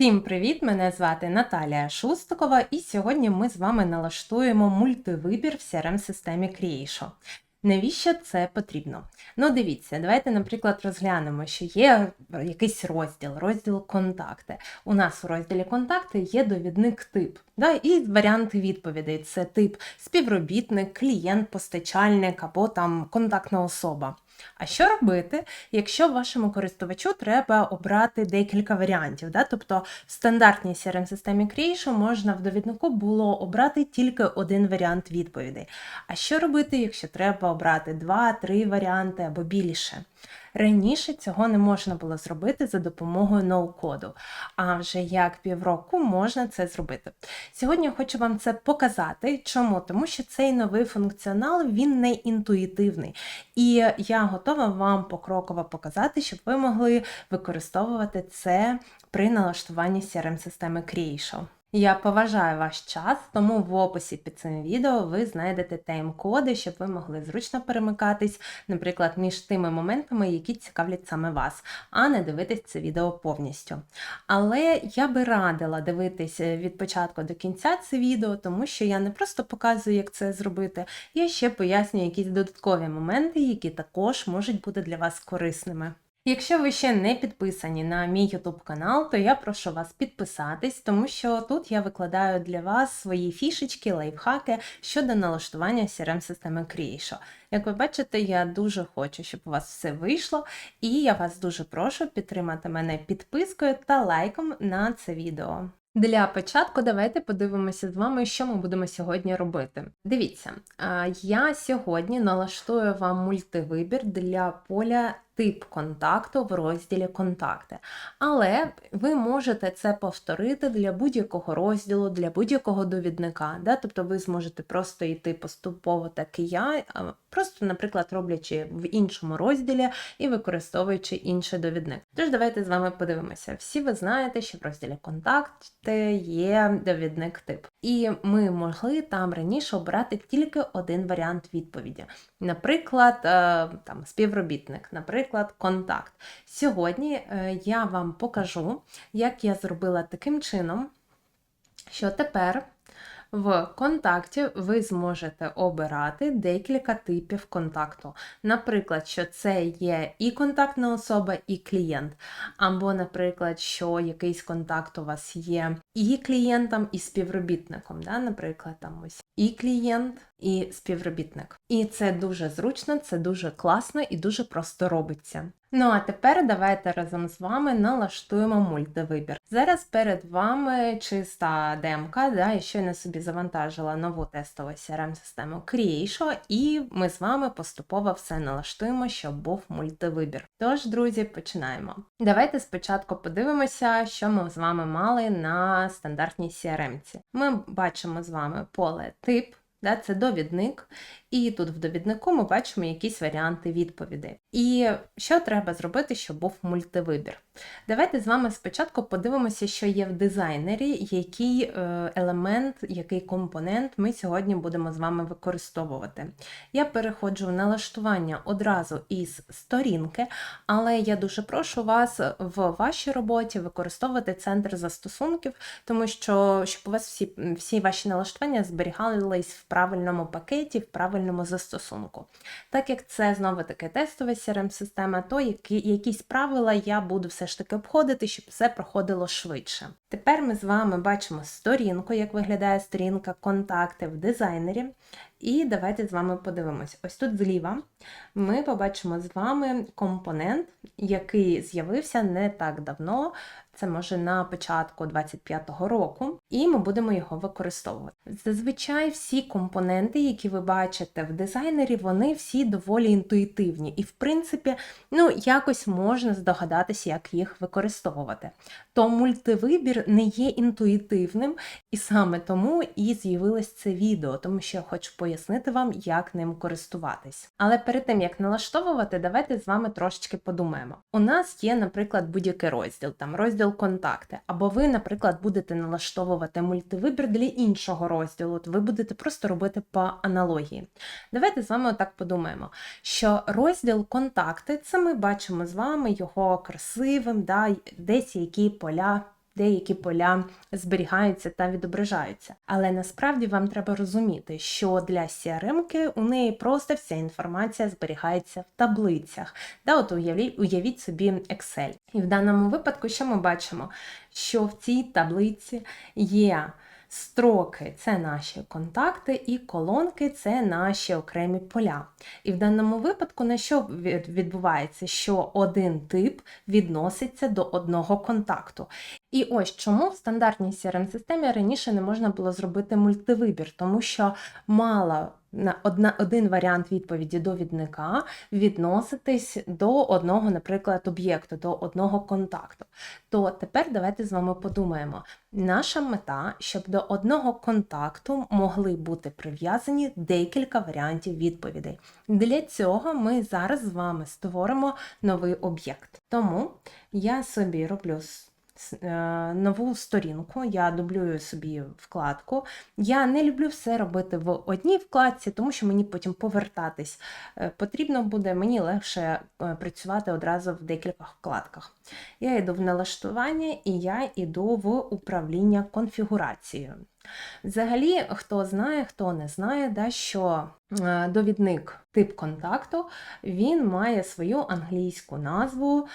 Всім привіт! Мене звати Наталія Шустикова, і сьогодні ми з вами налаштуємо мультивибір в CRM-системі Creation. Навіщо це потрібно? Ну, дивіться, давайте, наприклад, розглянемо, що є якийсь розділ, розділ контакти. У нас у розділі контакти є довідник тип, да, і варіанти відповідей: це тип співробітник, клієнт, постачальник або там контактна особа. А що робити, якщо вашому користувачу треба обрати декілька варіантів? Да? Тобто в стандартній CRM-системі Creation можна в довіднику було обрати тільки один варіант відповідей. А що робити, якщо треба обрати два-три варіанти або більше? Раніше цього не можна було зробити за допомогою ноу-коду, а вже як півроку можна це зробити. Сьогодні я хочу вам це показати. Чому? Тому що цей новий функціонал він не інтуїтивний. І я готова вам покроково показати, щоб ви могли використовувати це при налаштуванні CRM-системи Creation. Я поважаю ваш час, тому в описі під цим відео ви знайдете тайм-коди, щоб ви могли зручно перемикатись, наприклад, між тими моментами, які цікавлять саме вас, а не дивитись це відео повністю. Але я би радила дивитись від початку до кінця це відео, тому що я не просто показую, як це зробити, я ще пояснюю якісь додаткові моменти, які також можуть бути для вас корисними. Якщо ви ще не підписані на мій YouTube канал, то я прошу вас підписатись, тому що тут я викладаю для вас свої фішечки, лайфхаки щодо налаштування CRM-системи Creation. Як ви бачите, я дуже хочу, щоб у вас все вийшло, і я вас дуже прошу підтримати мене підпискою та лайком на це відео. Для початку давайте подивимося з вами, що ми будемо сьогодні робити. Дивіться, я сьогодні налаштую вам мультивибір для поля тип контакту в розділі Контакти. Але ви можете це повторити для будь-якого розділу, для будь-якого довідника. Да? Тобто ви зможете просто йти поступово, так і я, просто, наприклад, роблячи в іншому розділі і використовуючи інший довідник. Тож, давайте з вами подивимося. Всі ви знаєте, що в розділі Контакти є довідник тип. І ми могли там раніше обрати тільки один варіант відповіді. Наприклад, е, там співробітник, наприклад, контакт. Сьогодні е, я вам покажу, як я зробила таким чином, що тепер в контакті ви зможете обирати декілька типів контакту. Наприклад, що це є і контактна особа, і клієнт. Або, наприклад, що якийсь контакт у вас є і клієнтом, і співробітником. Да? Наприклад, там ось і клієнт, і співробітник. І це дуже зручно, це дуже класно і дуже просто робиться. Ну а тепер давайте разом з вами налаштуємо мультивибір. Зараз перед вами чиста демка, да, я щойно собі завантажила нову тестову CRM-систему Creation, і ми з вами поступово все налаштуємо, щоб був мультивибір. Тож, друзі, починаємо. Давайте спочатку подивимося, що ми з вами мали на стандартній CRM. Ми бачимо з вами поле тип. Да, Це довідник, і тут в довіднику ми бачимо якісь варіанти відповідей. І що треба зробити, щоб був мультивибір? Давайте з вами спочатку подивимося, що є в дизайнері, який е, елемент, який компонент ми сьогодні будемо з вами використовувати. Я переходжу в налаштування одразу із сторінки, але я дуже прошу вас в вашій роботі використовувати центр застосунків, тому що щоб у вас всі, всі ваші налаштування зберігались в правильному пакеті, в правильному застосунку. Так як це знову таки тестова CRM-система, то які, якісь правила я буду все ж таки обходити, щоб все проходило швидше. Тепер ми з вами бачимо сторінку, як виглядає сторінка контакти в дизайнері. І давайте з вами подивимось. Ось тут зліва ми побачимо з вами компонент, який з'явився не так давно, це може на початку 25-го року, і ми будемо його використовувати. Зазвичай всі компоненти, які ви бачите в дизайнері, вони всі доволі інтуїтивні, і, в принципі, ну, якось можна здогадатися, як їх використовувати. То мультивибір не є інтуїтивним, і саме тому і з'явилось це відео, тому що я хочу пояснити вам, як ним користуватись. Але перед тим, як налаштовувати, давайте з вами трошечки подумаємо. У нас є, наприклад, будь-який розділ, там розділ контакти, або ви, наприклад, будете налаштовувати мультивибір для іншого розділу, то ви будете просто робити по аналогії. Давайте з вами отак подумаємо, що розділ контакти це ми бачимо з вами його красивим, да, десь які поля деякі поля зберігаються та відображаються. Але насправді вам треба розуміти, що для CRM-ки у неї просто вся інформація зберігається в таблицях. Да, от уявіть, уявіть собі Excel. І в даному випадку, що ми бачимо? Що в цій таблиці є. Строки це наші контакти, і колонки це наші окремі поля. І в даному випадку на що відбувається? Що один тип відноситься до одного контакту. І ось чому в стандартній CRM-системі раніше не можна було зробити мультивибір, тому що мала на одна, один варіант відповіді довідника відноситись до одного, наприклад, об'єкту, до одного контакту. То тепер давайте з вами подумаємо. Наша мета, щоб до одного контакту могли бути прив'язані декілька варіантів відповідей. Для цього ми зараз з вами створимо новий об'єкт. Тому я собі роблю нову сторінку, я дублюю собі вкладку. Я не люблю все робити в одній вкладці, тому що мені потім повертатись е, потрібно буде, мені легше е, працювати одразу в декількох вкладках. Я йду в налаштування і я йду в управління конфігурацією. Взагалі, хто знає, хто не знає, да, що е, довідник тип контакту він має свою англійську назву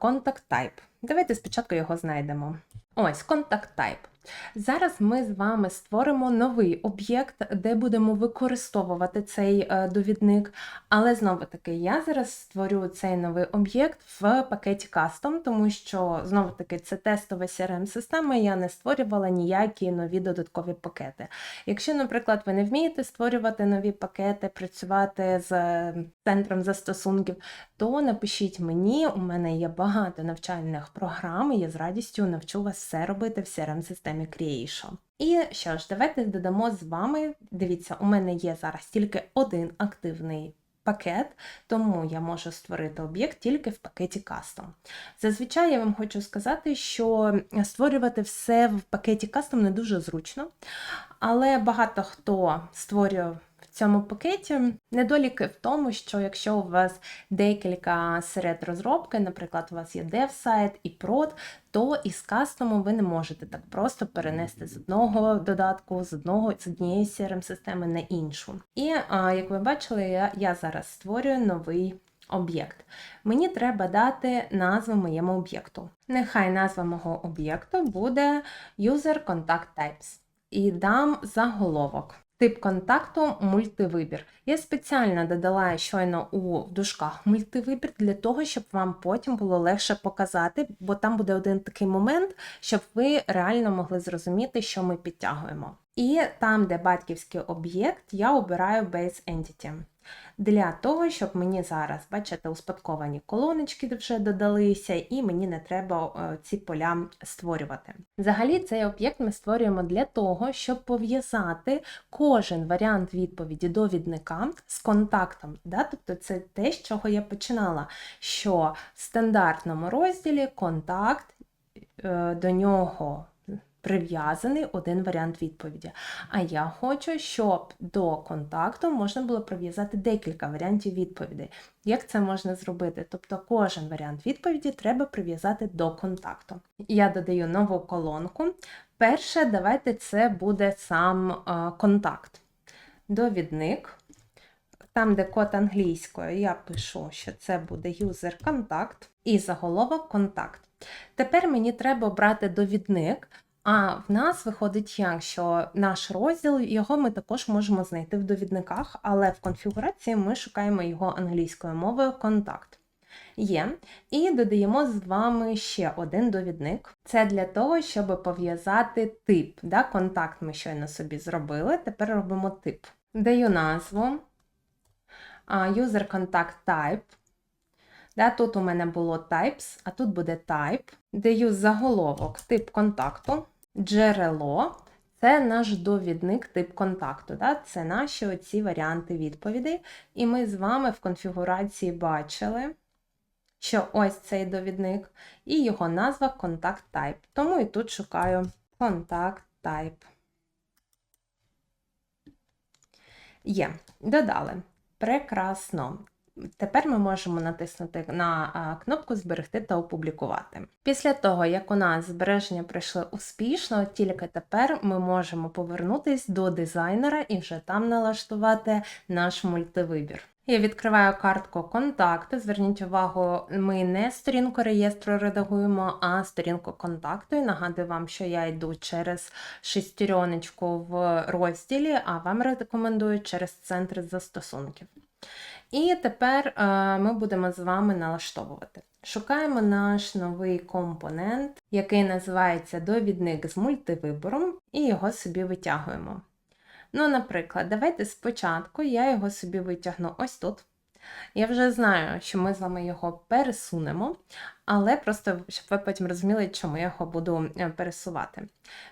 Contact Type. Давайте спочатку його знайдемо. Ось Contact Type. Зараз ми з вами створимо новий об'єкт, де будемо використовувати цей е, довідник. Але знову таки, я зараз створю цей новий об'єкт в пакеті Custom, тому що знову таки це тестова CRM-система, я не створювала ніякі нові додаткові пакети. Якщо, наприклад, ви не вмієте створювати нові пакети, працювати з е, центром застосунків, то напишіть мені, у мене є багато навчальних програм, і я з радістю навчу вас все робити в CRM-системі Creation. І що ж, давайте додамо з вами. Дивіться, у мене є зараз тільки один активний пакет, тому я можу створити об'єкт тільки в пакеті Custom. Зазвичай я вам хочу сказати, що створювати все в пакеті Custom не дуже зручно, але багато хто створює цьому пакеті. Недоліки в тому, що якщо у вас декілька серед розробки, наприклад, у вас є dev-сайт і прод, то із кастому ви не можете так просто перенести з одного додатку, з одного з однієї CRM-системи на іншу. І як ви бачили, я, я зараз створюю новий об'єкт. Мені треба дати назву моєму об'єкту. Нехай назва мого об'єкту буде User Contact Types. І дам заголовок. Тип контакту мультивибір. Я спеціально додала щойно у дужках мультивибір для того, щоб вам потім було легше показати, бо там буде один такий момент, щоб ви реально могли зрозуміти, що ми підтягуємо. І там, де батьківський об'єкт, я обираю Base Entity. Для того, щоб мені зараз, бачите, успадковані колоночки вже додалися, і мені не треба е, ці поля створювати. Взагалі, цей об'єкт ми створюємо для того, щоб пов'язати кожен варіант відповіді довідника з контактом. Да? Тобто це те, з чого я починала, що в стандартному розділі контакт е, до нього прив'язаний один варіант відповіді. А я хочу, щоб до контакту можна було прив'язати декілька варіантів відповідей. Як це можна зробити? Тобто кожен варіант відповіді треба прив'язати до контакту. Я додаю нову колонку. Перше, давайте це буде сам е, контакт. Довідник. Там, де код англійською, я пишу, що це буде user contact і заголовок контакт. Тепер мені треба обрати довідник. А в нас виходить як, що наш розділ, його ми також можемо знайти в довідниках, але в конфігурації ми шукаємо його англійською мовою контакт. Є. І додаємо з вами ще один довідник. Це для того, щоб пов'язати тип. Да? Контакт ми щойно собі зробили, тепер робимо тип. Даю назву User Contact Type. Да, тут у мене було types, а тут буде type. Даю заголовок тип контакту, джерело. Це наш довідник тип контакту. Да? Це наші оці варіанти відповідей. І ми з вами в конфігурації бачили, що ось цей довідник, і його назва Contact Type. Тому і тут шукаю Contact Type. Є, додали. Прекрасно. Тепер ми можемо натиснути на кнопку Зберегти та опублікувати. Після того, як у нас збереження пройшли успішно, тільки тепер ми можемо повернутись до дизайнера і вже там налаштувати наш мультивибір. Я відкриваю картку контакти. Зверніть увагу, ми не сторінку реєстру редагуємо, а сторінку контакту. І нагадую вам, що я йду через шестереночку в розділі, а вам рекомендую через центр застосунків. І тепер е, ми будемо з вами налаштовувати. Шукаємо наш новий компонент, який називається довідник з мультивибором, і його собі витягуємо. Ну, наприклад, давайте спочатку я його собі витягну ось тут. Я вже знаю, що ми з вами його пересунемо, але просто, щоб ви потім розуміли, чому я його буду е, пересувати.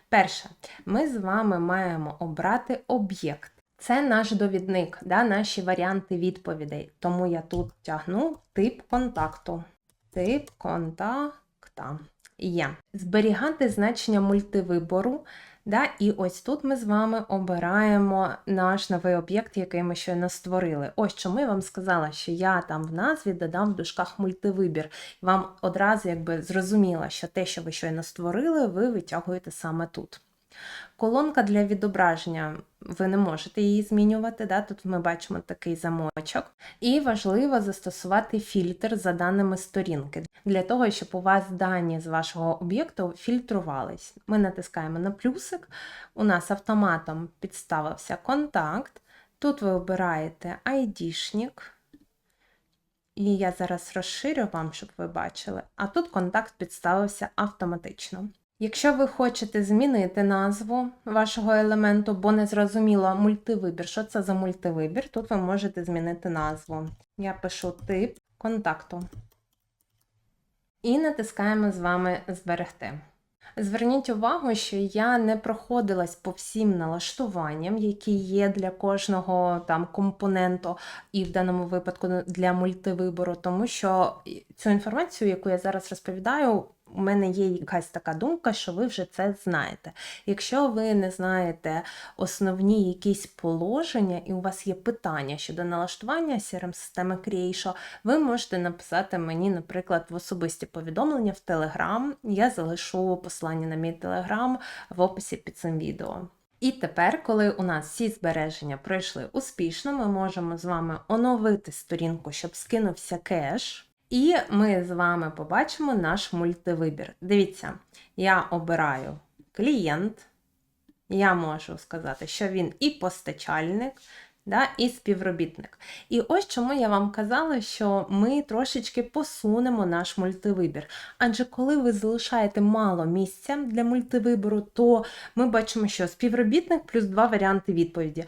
Перше, ми з вами маємо обрати об'єкт. Це наш довідник, да, наші варіанти відповідей. Тому я тут тягну тип контакту. Тип контакта. Є. Зберігати значення мультивибору. Да, І ось тут ми з вами обираємо наш новий об'єкт, який ми щойно створили. Ось чому я вам сказала, що я там в назві додам в дужках мультивибір. Вам одразу якби зрозуміло, що те, що ви щойно створили, ви витягуєте саме тут. Колонка для відображення, ви не можете її змінювати. Да? Тут ми бачимо такий замочок. І важливо застосувати фільтр за даними сторінки, для того, щоб у вас дані з вашого об'єкту фільтрувались. Ми натискаємо на плюсик, у нас автоматом підставився контакт. Тут ви обираєте ID-шник. І я зараз розширю вам, щоб ви бачили, а тут контакт підставився автоматично. Якщо ви хочете змінити назву вашого елементу, бо не зрозуміло мультивибір, що це за мультивибір, тут ви можете змінити назву. Я пишу тип контакту. І натискаємо з вами Зберегти. Зверніть увагу, що я не проходилась по всім налаштуванням, які є для кожного там компоненту, і в даному випадку для мультивибору, тому що цю інформацію, яку я зараз розповідаю, у мене є якась така думка, що ви вже це знаєте. Якщо ви не знаєте основні якісь положення, і у вас є питання щодо налаштування crm системи Creation, ви можете написати мені, наприклад, в особисті повідомлення в Telegram. Я залишу послання на мій Telegram в описі під цим відео. І тепер, коли у нас всі збереження пройшли успішно, ми можемо з вами оновити сторінку, щоб скинувся кеш. І ми з вами побачимо наш мультивибір. Дивіться, я обираю клієнт, я можу сказати, що він і постачальник, да, і співробітник. І ось чому я вам казала, що ми трошечки посунемо наш мультивибір. Адже коли ви залишаєте мало місця для мультивибору, то ми бачимо, що співробітник плюс два варіанти відповіді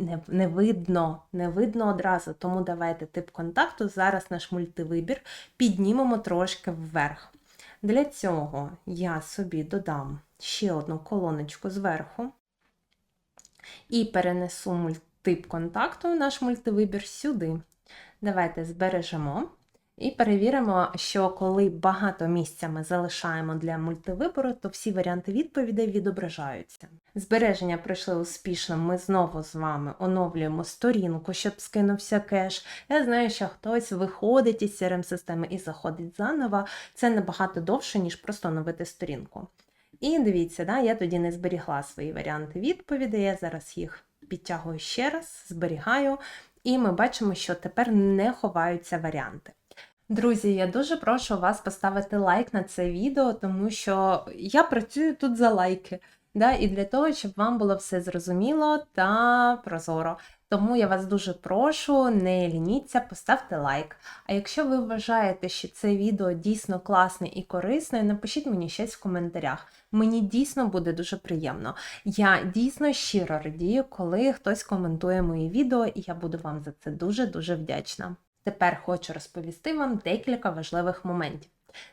не, не видно, не видно одразу. Тому давайте тип контакту. Зараз наш мультивибір піднімемо трошки вверх. Для цього я собі додам ще одну колоночку зверху і перенесу тип контакту, наш мультивибір сюди. Давайте збережемо. І перевіримо, що коли багато місця ми залишаємо для мультивибору, то всі варіанти відповідей відображаються. Збереження пройшли успішно, ми знову з вами оновлюємо сторінку, щоб скинувся кеш. Я знаю, що хтось виходить із crm системи і заходить заново. Це набагато довше, ніж просто оновити сторінку. І дивіться, да, я тоді не зберігла свої варіанти відповідей, я зараз їх підтягую ще раз, зберігаю, і ми бачимо, що тепер не ховаються варіанти. Друзі, я дуже прошу вас поставити лайк на це відео, тому що я працюю тут за лайки. Да, І для того, щоб вам було все зрозуміло та прозоро. Тому я вас дуже прошу, не лініться, поставте лайк. А якщо ви вважаєте, що це відео дійсно класне і корисне, напишіть мені щось в коментарях. Мені дійсно буде дуже приємно. Я дійсно щиро радію, коли хтось коментує мої відео, і я буду вам за це дуже-дуже вдячна. Тепер хочу розповісти вам декілька важливих моментів.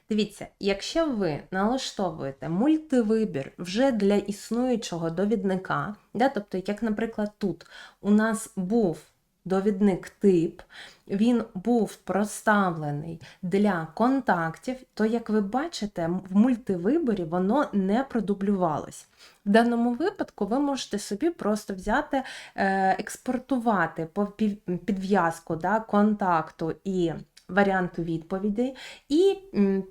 Дивіться, якщо ви налаштовуєте мультивибір вже для існуючого довідника, да, тобто, як, наприклад, тут у нас був довідник тип, він був проставлений для контактів, то, як ви бачите, в мультивиборі воно не продублювалось. В даному випадку ви можете собі просто взяти, е, експортувати підв'язку да, контакту і варіанту відповідей, і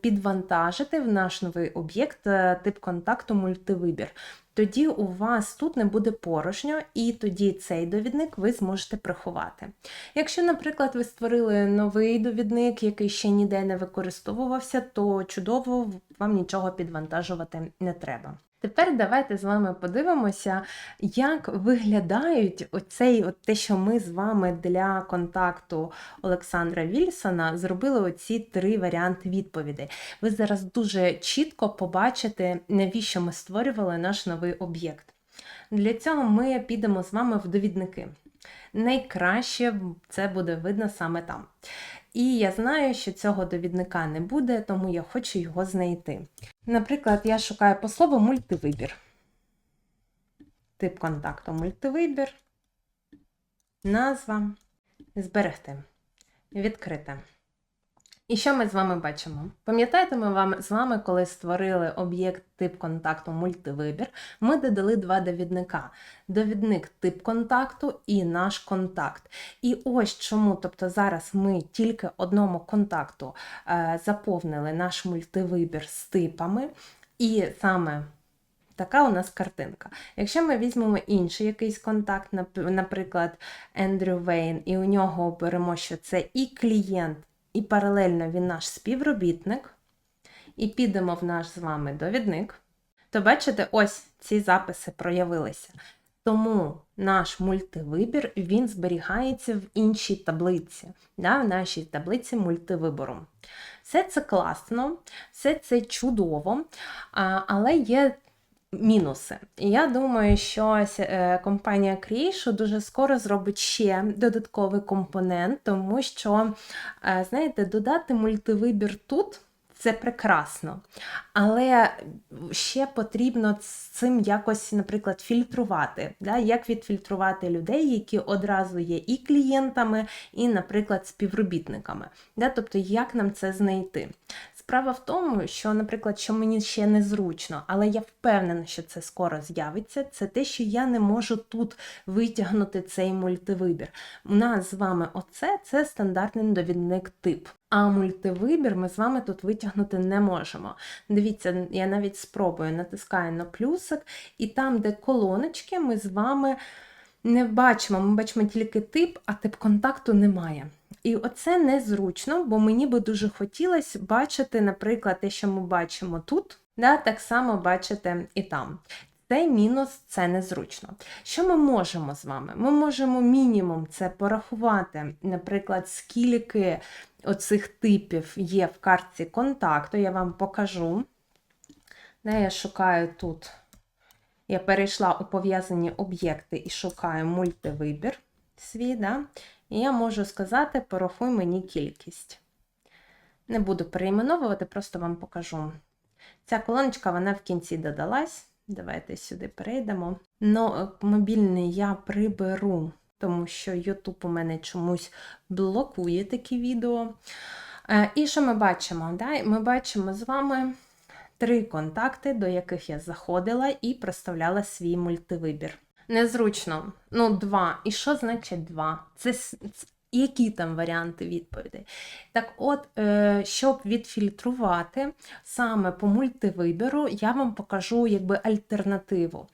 підвантажити в наш новий об'єкт е, тип контакту мультивибір. Тоді у вас тут не буде порожньо, і тоді цей довідник ви зможете приховати. Якщо, наприклад, ви створили новий довідник, який ще ніде не використовувався, то чудово, вам нічого підвантажувати не треба. Тепер давайте з вами подивимося, як виглядають оцей, от те, що ми з вами для контакту Олександра Вільсона зробили оці три варіанти відповідей. Ви зараз дуже чітко побачите, навіщо ми створювали наш новий об'єкт. Для цього ми підемо з вами в довідники. Найкраще це буде видно саме там. І я знаю, що цього довідника не буде, тому я хочу його знайти. Наприклад, я шукаю по слову мультивибір. Тип контакту мультивибір. Назва. Зберегти. Відкрити. І що ми з вами бачимо? Пам'ятаєте, ми вам з вами, коли створили об'єкт тип контакту мультивибір, ми додали два довідника: довідник тип контакту і наш контакт. І ось чому, тобто зараз ми тільки одному контакту е, заповнили наш мультивибір з типами, і саме Така у нас картинка. Якщо ми візьмемо інший якийсь контакт, наприклад, Ендрю Вейн, і у нього беремо, що це і клієнт, і паралельно він наш співробітник, і підемо в наш з вами довідник, то бачите, ось ці записи проявилися. Тому наш мультивибір він зберігається в іншій таблиці, да, в нашій таблиці мультивибору. Все це класно, все це чудово, але є мінуси. Я думаю, що е, компанія Creation дуже скоро зробить ще додатковий компонент, тому що, е, знаєте, додати мультивибір тут. Це прекрасно, але ще потрібно з цим якось, наприклад, фільтрувати. Да? Як відфільтрувати людей, які одразу є і клієнтами, і, наприклад, співробітниками. Да? Тобто, як нам це знайти? Справа в тому, що, наприклад, що мені ще незручно, але я впевнена, що це скоро з'явиться. Це те, що я не можу тут витягнути цей мультивибір. У нас з вами оце це стандартний довідник тип. А мультивибір ми з вами тут витягнути не можемо. Дивіться, я навіть спробую натискаю на плюсик, і там, де колоночки, ми з вами не бачимо. Ми бачимо тільки тип, а тип контакту немає. І оце незручно, бо мені би дуже хотілося бачити, наприклад, те, що ми бачимо тут, да, так само бачите і там. Цей мінус це незручно. Що ми можемо з вами? Ми можемо мінімум це порахувати, наприклад, скільки оцих типів є в картці контакту. Я вам покажу. Я шукаю тут, я перейшла у пов'язані об'єкти і шукаю мультивибір свій. Да? І я можу сказати, порахуй мені кількість. Не буду перейменовувати, просто вам покажу. Ця колоночка вона в кінці додалась. Давайте сюди перейдемо. Но мобільний я приберу, тому що YouTube у мене чомусь блокує такі відео. Е, І що ми бачимо? Ми бачимо з вами три контакти, до яких я заходила і проставляла свій мультивибір. Незручно. Ну, два. І що значить два? Це які там варіанти відповідей? Так от, е, щоб відфільтрувати саме по мультивибору, я вам покажу якби альтернативу.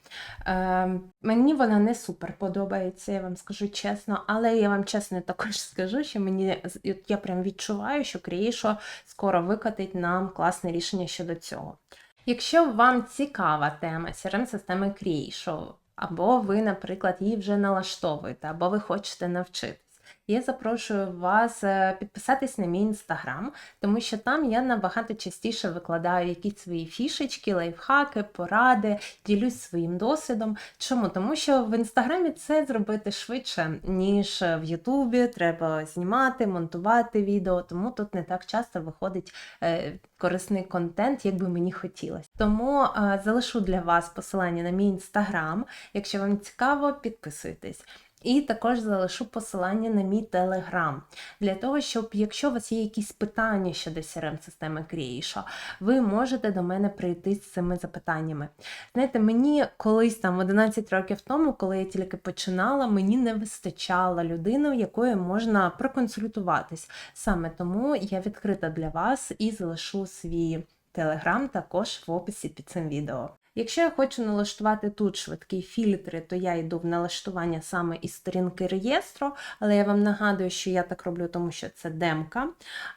Е, мені вона не супер подобається, я вам скажу чесно, але я вам чесно також скажу, що мені я прям відчуваю, що Creation скоро викатить нам класне рішення щодо цього. Якщо вам цікава тема CRM-системи Creation, або ви, наприклад, її вже налаштовуєте, або ви хочете навчитись. Я запрошую вас е, підписатись на мій інстаграм, тому що там я набагато частіше викладаю якісь свої фішечки, лайфхаки, поради, ділюсь своїм досвідом. Чому? Тому що в інстаграмі це зробити швидше, ніж в Ютубі. Треба знімати, монтувати відео, тому тут не так часто виходить е, корисний контент, як би мені хотілося. Тому е, залишу для вас посилання на мій інстаграм. Якщо вам цікаво, підписуйтесь. І також залишу посилання на мій телеграм. Для того, щоб, якщо у вас є якісь питання щодо CRM-системи Creation, ви можете до мене прийти з цими запитаннями. Знаєте, мені колись там 11 років тому, коли я тільки починала, мені не вистачало людини, якою можна проконсультуватись. Саме тому я відкрита для вас і залишу свій телеграм також в описі під цим відео. Якщо я хочу налаштувати тут швидкі фільтри, то я йду в налаштування саме із сторінки реєстру, але я вам нагадую, що я так роблю, тому що це демка.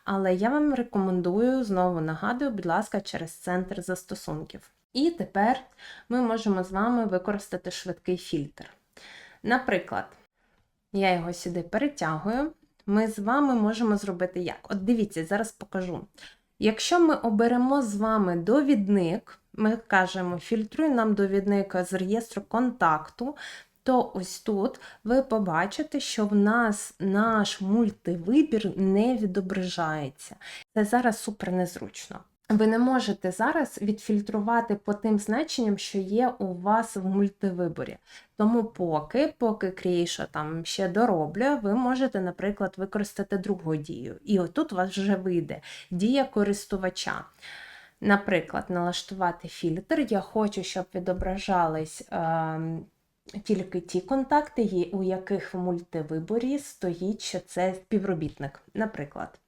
Але я вам рекомендую, знову нагадую, будь ласка, через центр застосунків. І тепер ми можемо з вами використати швидкий фільтр. Наприклад, я його сюди перетягую. Ми з вами можемо зробити як? От дивіться, зараз покажу. Якщо ми оберемо з вами довідник, ми кажемо, фільтруй нам довідник з реєстру контакту, то ось тут ви побачите, що в нас наш мультивибір не відображається. Це зараз супер незручно. Ви не можете зараз відфільтрувати по тим значенням, що є у вас в мультивиборі. Тому поки, поки Creation там ще дороблює, ви можете, наприклад, використати другу дію. І отут у вас вже вийде дія користувача. Наприклад, налаштувати фільтр. Я хочу, щоб відображались е, тільки ті контакти, у яких в мультивиборі стоїть, що це співробітник. Наприклад.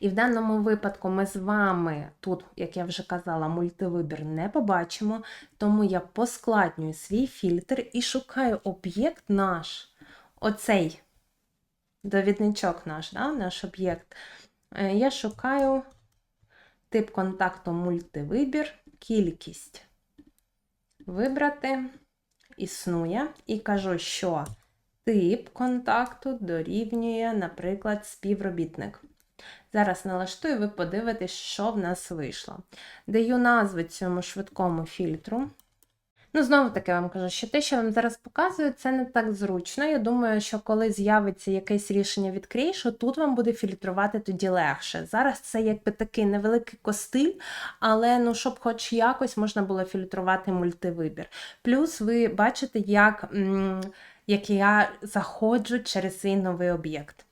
І в даному випадку ми з вами тут, як я вже казала, мультивибір не побачимо, тому я поскладнюю свій фільтр і шукаю об'єкт наш, оцей довідничок наш, да, наш об'єкт. Е, я шукаю тип контакту мультивибір, кількість. Вибрати існує і кажу, що тип контакту дорівнює, наприклад, співробітник. Зараз налаштую, ви подивитесь, що в нас вийшло. Даю назву цьому швидкому фільтру. Ну, знову таки вам кажу, що те, що вам зараз показую, це не так зручно. Я думаю, що коли з'явиться якесь рішення від Creation, тут вам буде фільтрувати тоді легше. Зараз це якби такий невеликий костиль, але ну, щоб хоч якось можна було фільтрувати мультивибір. Плюс ви бачите, як, як я заходжу через свій новий об'єкт.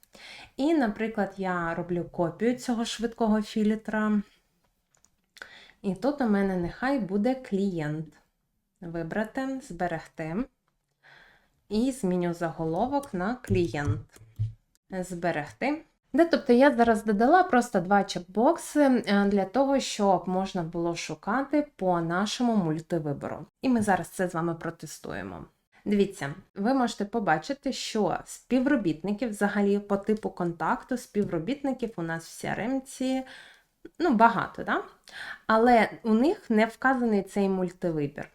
І, наприклад, я роблю копію цього швидкого фільтра. І тут у мене нехай буде клієнт. Вибрати, зберегти. І зміню заголовок на клієнт. Зберегти. Де, тобто я зараз додала просто два чекбокси е, для того, щоб можна було шукати по нашому мультивибору. І ми зараз це з вами протестуємо. Дивіться, ви можете побачити, що співробітників взагалі по типу контакту, співробітників у нас в CRM ну, багато, да? але у них не вказаний цей мультивибір.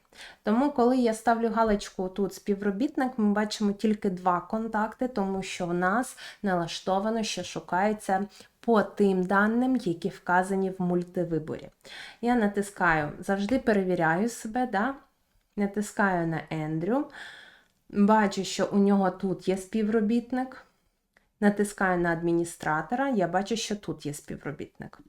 Тому, коли я ставлю галочку тут співробітник, ми бачимо тільки два контакти, тому що в нас налаштовано, що шукається по тим даним, які вказані в мультивиборі. Я натискаю, завжди перевіряю себе, да? натискаю на Ендрю. Бачу, що у нього тут є співробітник. Натискаю на адміністратора, я бачу, що тут є співробітник.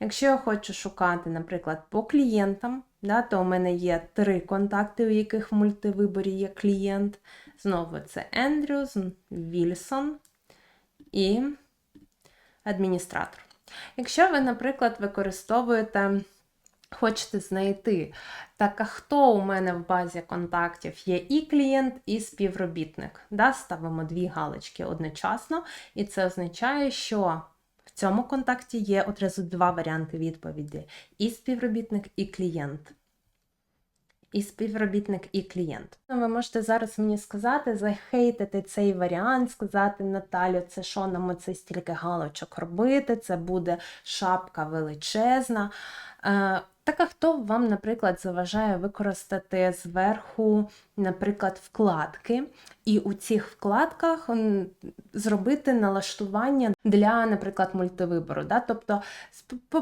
Якщо я хочу шукати, наприклад, по клієнтам, да, то у мене є три контакти, у яких в мультивиборі є клієнт. Знову це Ендрюс, Вільсон і адміністратор. Якщо ви, наприклад, використовуєте Хочете знайти, так а хто у мене в базі контактів є і клієнт, і співробітник. Да? Ставимо дві галочки одночасно, і це означає, що цьому контакті є одразу два варіанти відповіді: і співробітник, і клієнт. І співробітник, і клієнт. Ви можете зараз мені сказати, захейтити цей варіант, сказати Наталю, це що нам оце стільки галочок робити, це буде шапка величезна. Е, так а хто вам, наприклад, заважає використати зверху, наприклад, вкладки, і у цих вкладках зробити налаштування для, наприклад, мультивибору. Да? Тобто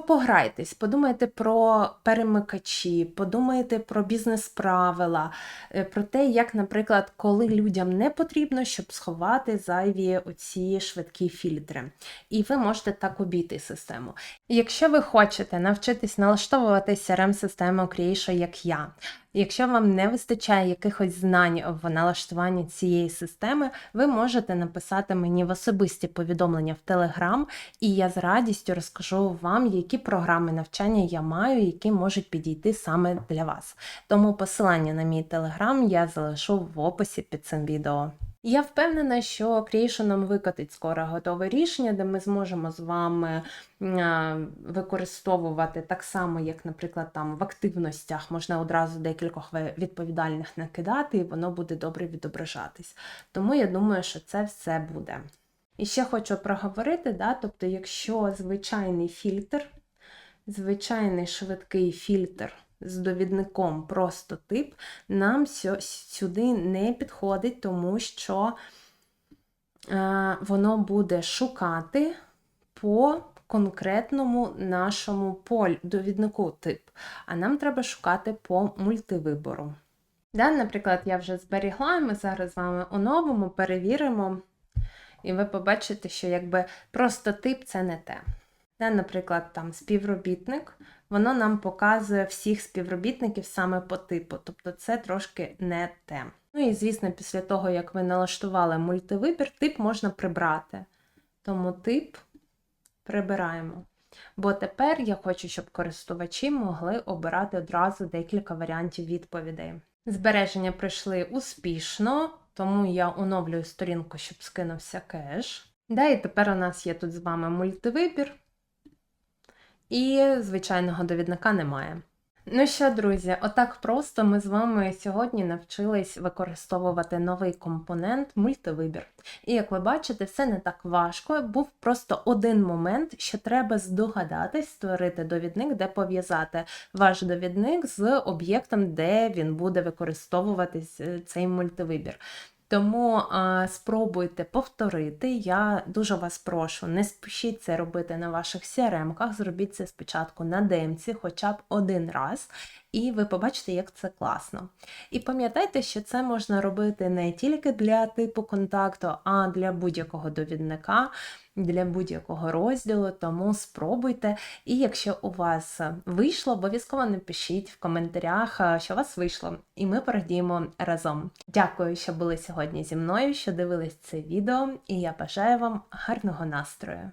пограйтесь, подумайте про перемикачі, подумайте про бізнес-правила, е, про те, як, наприклад, коли людям не потрібно, щоб сховати зайві оці швидкі фільтри. І ви можете так обійти систему. Якщо ви хочете навчитись налаштовувати CRM-систему Creation, як я, Якщо вам не вистачає якихось знань в налаштуванні цієї системи, ви можете написати мені в особисті повідомлення в Telegram, і я з радістю розкажу вам, які програми навчання я маю, які можуть підійти саме для вас. Тому посилання на мій Telegram я залишу в описі під цим відео. Я впевнена, що Creation нам викотить скоро готове рішення, де ми зможемо з вами використовувати так само, як, наприклад, там в активностях можна одразу декількох відповідальних накидати, і воно буде добре відображатись. Тому я думаю, що це все буде. І ще хочу проговорити, да, тобто, якщо звичайний фільтр, звичайний швидкий фільтр з довідником просто тип, нам сюди не підходить, тому що е, воно буде шукати по конкретному нашому полю, довіднику тип, а нам треба шукати по мультивибору. Да, наприклад, я вже зберігла, ми зараз з вами оновимо, перевіримо, і ви побачите, що якби просто тип це не те. Да, наприклад, там співробітник, воно нам показує всіх співробітників саме по типу, тобто це трошки не те. Ну і звісно, після того, як ви налаштували мультивибір, тип можна прибрати. Тому тип прибираємо. Бо тепер я хочу, щоб користувачі могли обирати одразу декілька варіантів відповідей. Збереження пройшли успішно, тому я оновлюю сторінку, щоб скинувся кеш. Да, і тепер у нас є тут з вами мультивибір, і звичайного довідника немає. Ну що, друзі, отак просто ми з вами сьогодні навчились використовувати новий компонент мультивибір. І як ви бачите, все не так важко. Був просто один момент, що треба здогадатись створити довідник, де пов'язати ваш довідник з об'єктом, де він буде використовуватись е, цей мультивибір. Тому а, спробуйте повторити. Я дуже вас прошу, не спішіть це робити на ваших CRM-ках, зробіть це спочатку на демці, хоча б один раз, і ви побачите, як це класно. І пам'ятайте, що це можна робити не тільки для типу контакту, а для будь-якого довідника, для будь-якого розділу, тому спробуйте. І якщо у вас вийшло, обов'язково напишіть в коментарях, е, що у вас вийшло, і ми порадіємо разом. Дякую, що були сьогодні зі мною, що дивились це відео, і я бажаю вам гарного настрою.